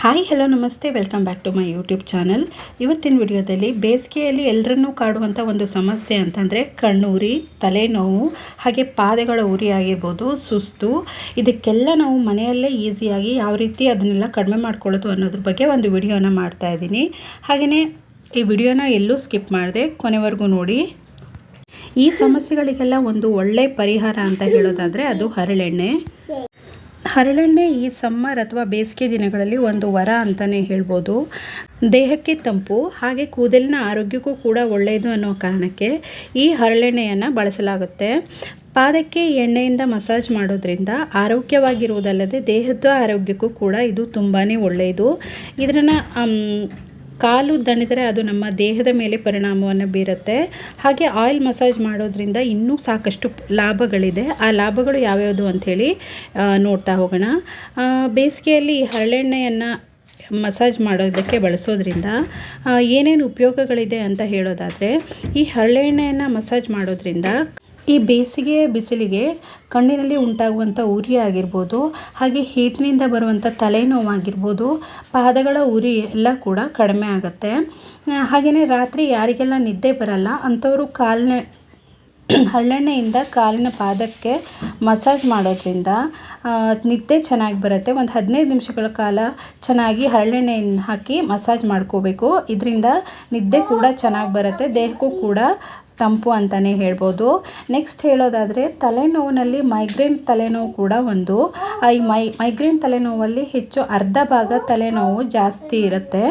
Hello, ನಮಸ್ತೆ. Welcome back to my YouTube channel. ಇವತ್ತಿನ ವಿಡಿಯೋದಲ್ಲಿ ಬೇಸಿಗೆಯಲ್ಲಿ ಎಲ್ಲರನ್ನೂ ಕಾಡುವಂಥ ಒಂದು ಸಮಸ್ಯೆ ಅಂತಂದರೆ ಕಣ್ಣುರಿ, ತಲೆನೋವು, ಹಾಗೆ ಪಾದಗಳ ಉರಿ ಆಗಿರ್ಬೋದು, ಸುಸ್ತು. ಇದಕ್ಕೆಲ್ಲ ನಾವು ಮನೆಯಲ್ಲೇ ಈಸಿಯಾಗಿ ಯಾವ ರೀತಿ ಅದನ್ನೆಲ್ಲ ಕಡಿಮೆ ಮಾಡ್ಕೊಳ್ಳೋದು ಅನ್ನೋದ್ರ ಬಗ್ಗೆ ಒಂದು ವಿಡಿಯೋನ ಮಾಡ್ತಾ ಇದ್ದೀನಿ. ಹಾಗೆಯೇ ಈ ವಿಡಿಯೋನ ಎಲ್ಲೂ ಸ್ಕಿಪ್ ಮಾಡಿದೆ ಕೊನೆವರೆಗೂ ನೋಡಿ. ಈ ಸಮಸ್ಯೆಗಳಿಗೆಲ್ಲ ಒಂದು ಒಳ್ಳೆಯ ಪರಿಹಾರ ಅಂತ ಹೇಳೋದಾದರೆ ಅದು ಹರಳೆಣ್ಣೆ. ಹರಳೆಣ್ಣೆ ಈ ಸಮ್ಮರ್ ಅಥವಾ ಬೇಸಿಗೆ ದಿನಗಳಲ್ಲಿ ಒಂದು ವರ ಅಂತಲೇ ಹೇಳ್ಬೋದು. ದೇಹಕ್ಕೆ ತಂಪು, ಹಾಗೆ ಕೂದಲಿನ ಆರೋಗ್ಯಕ್ಕೂ ಕೂಡ ಒಳ್ಳೆಯದು ಅನ್ನೋ ಕಾರಣಕ್ಕೆ ಈ ಹರಳೆಣ್ಣೆಯನ್ನು ಬಳಸಲಾಗುತ್ತೆ. ಪಾದಕ್ಕೆ ಎಣ್ಣೆಯಿಂದ ಮಸಾಜ್ ಮಾಡೋದ್ರಿಂದ ಆರೋಗ್ಯವಾಗಿರುವುದಲ್ಲದೆ ದೇಹದ ಆರೋಗ್ಯಕ್ಕೂ ಕೂಡ ಇದು ತುಂಬಾ ಒಳ್ಳೆಯದು. ಇದನ್ನು ಕಾಲು ದಣಿದರೆ ಅದು ನಮ್ಮ ದೇಹದ ಮೇಲೆ ಪರಿಣಾಮವನ್ನು ಬೀರುತ್ತೆ. ಹಾಗೆ ಆಯಿಲ್ ಮಸಾಜ್ ಮಾಡೋದ್ರಿಂದ ಇನ್ನೂ ಸಾಕಷ್ಟು ಲಾಭಗಳಿದೆ. ಆ ಲಾಭಗಳು ಯಾವ್ಯಾವುದು ಅಂಥೇಳಿ ನೋಡ್ತಾ ಹೋಗೋಣ. ಬೇಸಿಗೆಯಲ್ಲಿ ಹರಳೆಣ್ಣೆಯನ್ನು ಮಸಾಜ್ ಮಾಡೋದಕ್ಕೆ ಬಳಸೋದ್ರಿಂದ ಏನೇನು ಉಪಯೋಗಗಳಿದೆ ಅಂತ ಹೇಳೋದಾದರೆ, ಈ ಹರಳೆಣ್ಣೆಯನ್ನು ಮಸಾಜ್ ಮಾಡೋದ್ರಿಂದ ಈ ಬೇಸಿಗೆ ಬಿಸಿಲಿಗೆ ಕಣ್ಣಿನಲ್ಲಿ ಉಂಟಾಗುವಂಥ ಉರಿ ಆಗಿರ್ಬೋದು, ಹಾಗೆ ಹೀಟ್ನಿಂದ ಬರುವಂಥ ತಲೆನೋವಾಗಿರ್ಬೋದು ಪಾದಗಳ ಉರಿ ಎಲ್ಲ ಕೂಡ ಕಡಿಮೆ ಆಗುತ್ತೆ. ಹಾಗೆಯೇ ರಾತ್ರಿ ಯಾರಿಗೆಲ್ಲ ನಿದ್ದೆ ಬರಲ್ಲ, ಅಂಥವರು ಕಾಲಿನ ಹರಳೆಣ್ಣೆಯಿಂದ ಕಾಲಿನ ಪಾದಕ್ಕೆ ಮಸಾಜ್ ಮಾಡೋದ್ರಿಂದ ನಿದ್ದೆ ಚೆನ್ನಾಗಿ ಬರುತ್ತೆ. ಒಂದು ಹದಿನೈದು ನಿಮಿಷಗಳ ಕಾಲ ಚೆನ್ನಾಗಿ ಹರಳೆಣ್ಣೆಯನ್ನು ಹಾಕಿ ಮಸಾಜ್ ಮಾಡ್ಕೋಬೇಕು. ಇದರಿಂದ ನಿದ್ದೆ ಕೂಡ ಚೆನ್ನಾಗಿ ಬರುತ್ತೆ, ದೇಹಕ್ಕೂ ಕೂಡ ತಂಪು ಅಂತಲೇ ಹೇಳ್ಬೋದು. ನೆಕ್ಸ್ಟ್ ಹೇಳೋದಾದರೆ ತಲೆನೋವಿನಲ್ಲಿ ಮೈಗ್ರೇನ್ ತಲೆನೋವು ಕೂಡ ಒಂದು. ಈ ಮೈ ಮೈಗ್ರೇನ್ ತಲೆನೋವಲ್ಲಿ ಹೆಚ್ಚು ಅರ್ಧ ಭಾಗ ತಲೆನೋವು ಜಾಸ್ತಿ ಇರುತ್ತೆ.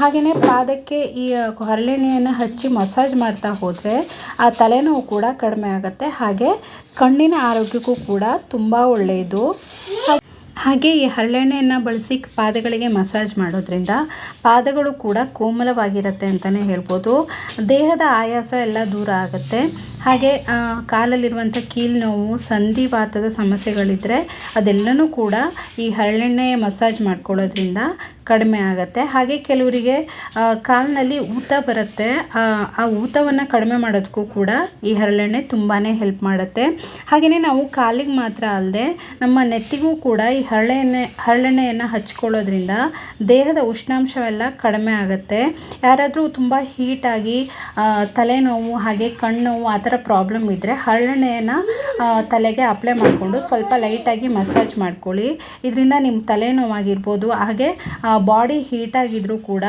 ಹಾಗೆಯೇ ಪಾದಕ್ಕೆ ಈ ಹರಳೆಣ್ಣೆಯನ್ನು ಹಚ್ಚಿ ಮಸಾಜ್ ಮಾಡ್ತಾ ಹೋದರೆ ಆ ತಲೆನೋವು ಕೂಡ ಕಡಿಮೆ ಆಗುತ್ತೆ. ಹಾಗೆ ಕಣ್ಣಿನ ಆರೋಗ್ಯಕ್ಕೂ ಕೂಡ ತುಂಬ ಒಳ್ಳೆಯದು. ಹಾಗೆ ಈ ಹರಳೆಣ್ಣೆಯನ್ನು ಬಳಸಿ ಪಾದಗಳಿಗೆ ಮಸಾಜ್ ಮಾಡೋದ್ರಿಂದ ಪಾದಗಳು ಕೂಡ ಕೋಮಲವಾಗಿರುತ್ತೆ ಅಂತಲೇ ಹೇಳ್ಬೋದು. ದೇಹದ ಆಯಾಸ ಎಲ್ಲ ದೂರ ಆಗುತ್ತೆ. ಹಾಗೆ ಕಾಲಲ್ಲಿರುವಂಥ ಕೀಲು ನೋವು ಸಂಧಿವಾತದ ಸಮಸ್ಯೆಗಳಿದ್ದರೆ ಅದೆಲ್ಲನೂ ಕೂಡ ಈ ಹರಳೆಣ್ಣೆ ಮಸಾಜ್ ಮಾಡ್ಕೊಳ್ಳೋದ್ರಿಂದ ಕಡಿಮೆ ಆಗುತ್ತೆ. ಹಾಗೆ ಕೆಲವರಿಗೆ ಕಾಲಿನಲ್ಲಿ ಊತ ಬರುತ್ತೆ. ಆ ಊತವನ್ನು ಕಡಿಮೆ ಮಾಡೋದಕ್ಕೂ ಕೂಡ ಈ ಹರಳೆಣ್ಣೆ ತುಂಬಾ ಹೆಲ್ಪ್ ಮಾಡುತ್ತೆ. ಹಾಗೆಯೇ ನಾವು ಕಾಲಿಗೆ ಮಾತ್ರ ಅಲ್ಲದೆ ನಮ್ಮ ನೆತ್ತಿಗೂ ಕೂಡ ಈ ಹರಳೆಣ್ಣೆ, ಹರಳೆಣ್ಣೆಯನ್ನು ಹಚ್ಕೊಳ್ಳೋದ್ರಿಂದ ದೇಹದ ಉಷ್ಣಾಂಶವೆಲ್ಲ ಕಡಿಮೆ ಆಗುತ್ತೆ. ಯಾರಾದರೂ ತುಂಬ ಹೀಟಾಗಿ ತಲೆನೋವು ಹಾಗೆ ಕಣ್ಣು ಆ ಪ್ರಾಬ್ಲಮ್ ಇದ್ದರೆ ಹರಳೆಣ್ಣೆಯನ್ನು ತಲೆಗೆ ಅಪ್ಲೈ ಮಾಡಿಕೊಂಡು ಸ್ವಲ್ಪ ಲೈಟಾಗಿ ಮಸಾಜ್ ಮಾಡ್ಕೊಳ್ಳಿ. ಇದರಿಂದ ನಿಮ್ಮ ತಲೆನೋವಾಗಿರ್ಬೋದು ಹಾಗೆ ಬಾಡಿ ಹೀಟಾಗಿದ್ದರೂ ಕೂಡ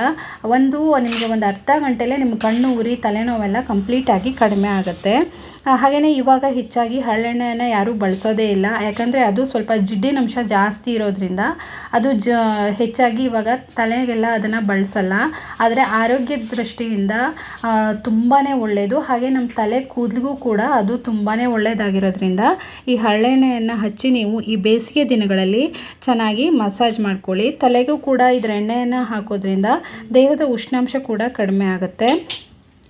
ಒಂದು, ನಿಮಗೆ ಒಂದು ಅರ್ಧ ಗಂಟೆಲೇ ನಿಮ್ಮ ಕಣ್ಣು ಉರಿ ತಲೆನೋವೆಲ್ಲ ಕಂಪ್ಲೀಟಾಗಿ ಕಡಿಮೆ ಆಗುತ್ತೆ. ಹಾಗೆಯೇ ಇವಾಗ ಹೆಚ್ಚಾಗಿ ಹರಳೆಣ್ಣೆಯನ್ನು ಯಾರೂ ಬಳಸೋದೇ ಇಲ್ಲ. ಯಾಕಂದರೆ ಅದು ಸ್ವಲ್ಪ ಜಿಡ್ಡಿನಂಶ ಜಾಸ್ತಿ ಇರೋದ್ರಿಂದ ಅದು ಜ, ಹೆಚ್ಚಾಗಿ ಇವಾಗ ತಲೆಗೆಲ್ಲ ಅದನ್ನು ಬಳಸಲ್ಲ. ಆದರೆ ಆರೋಗ್ಯದ ದೃಷ್ಟಿಯಿಂದ ತುಂಬಾ ಒಳ್ಳೆಯದು ಹಾಗೆ ನಮ್ಮ ತಲೆ ಕೂದಲಿಗೂ ಕೂಡ ಅದು ತುಂಬಾ ಒಳ್ಳೆಯದಾಗಿರೋದ್ರಿಂದ ಈ ಹರಳೆಣ್ಣೆಯನ್ನು ಹಚ್ಚಿ ನೀವು ಈ ಬೇಸಿಗೆ ದಿನಗಳಲ್ಲಿ ಚೆನ್ನಾಗಿ ಮಸಾಜ್ ಮಾಡ್ಕೊಳ್ಳಿ. ತಲೆಗೂ ಕೂಡ ಇದರ ಎಣ್ಣೆಯನ್ನು ಹಾಕೋದ್ರಿಂದ ದೇಹದ ಉಷ್ಣಾಂಶ ಕೂಡ ಕಡಿಮೆ ಆಗುತ್ತೆ.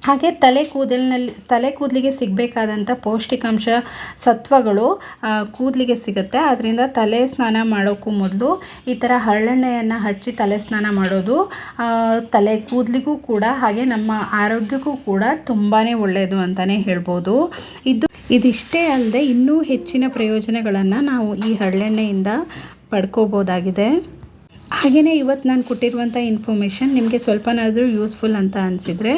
ಹಾಗೆ ತಲೆ ಕೂದಲಿನಲ್ಲಿ, ತಲೆ ಕೂದಲಿಗೆ ಸಿಗಬೇಕಾದಂಥ ಪೌಷ್ಟಿಕಾಂಶ ಸತ್ವಗಳು ಕೂದಲಿಗೆ ಸಿಗುತ್ತೆ. ಅದರಿಂದ ತಲೆ ಸ್ನಾನ ಮಾಡೋಕ್ಕೂ ಮೊದಲು ಈ ಥರ ಹರಳೆಣ್ಣೆಯನ್ನು ಹಚ್ಚಿ ತಲೆ ಸ್ನಾನ ಮಾಡೋದು ತಲೆ ಕೂದಲಿಗೂ ಕೂಡ ಹಾಗೆ ನಮ್ಮ ಆರೋಗ್ಯಕ್ಕೂ ಕೂಡ ತುಂಬಾ ಒಳ್ಳೆಯದು ಅಂತಲೇ ಹೇಳ್ಬೋದು. ಇದು, ಇದಿಷ್ಟೇ ಅಲ್ಲದೆ ಇನ್ನೂ ಹೆಚ್ಚಿನ ಪ್ರಯೋಜನಗಳನ್ನು ನಾವು ಈ ಹರಳೆಣ್ಣೆಯಿಂದ ಪಡ್ಕೋಬೋದಾಗಿದೆ. ಹಾಗೆಯೇ ಇವತ್ತು ನಾನು ಕೊಟ್ಟಿರುವಂಥ ಇನ್ಫಾರ್ಮೇಷನ್ ನಿಮಗೆ ಸ್ವಲ್ಪನಾದರೂ ಯೂಸ್ಫುಲ್ ಅಂತ ಅನಿಸಿದರೆ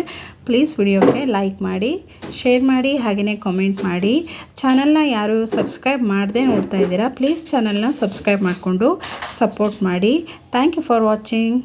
ಪ್ಲೀಸ್ ವಿಡಿಯೋಗೆ ಲೈಕ್ ಮಾಡಿ ಶೇರ್ ಮಾಡಿ ಹಾಗೆಯೇ ಕಾಮೆಂಟ್ ಮಾಡಿ. ಚಾನಲ್ನ ಯಾರು ಸಬ್ಸ್ಕ್ರೈಬ್ ಮಾಡದೆ ನೋಡ್ತಾ ಇದ್ದೀರಾ ಪ್ಲೀಸ್ ಚಾನಲ್ನ ಸಬ್ಸ್ಕ್ರೈಬ್ ಮಾಡಿಕೊಂಡು ಸಪೋರ್ಟ್ ಮಾಡಿ. Thank you for watching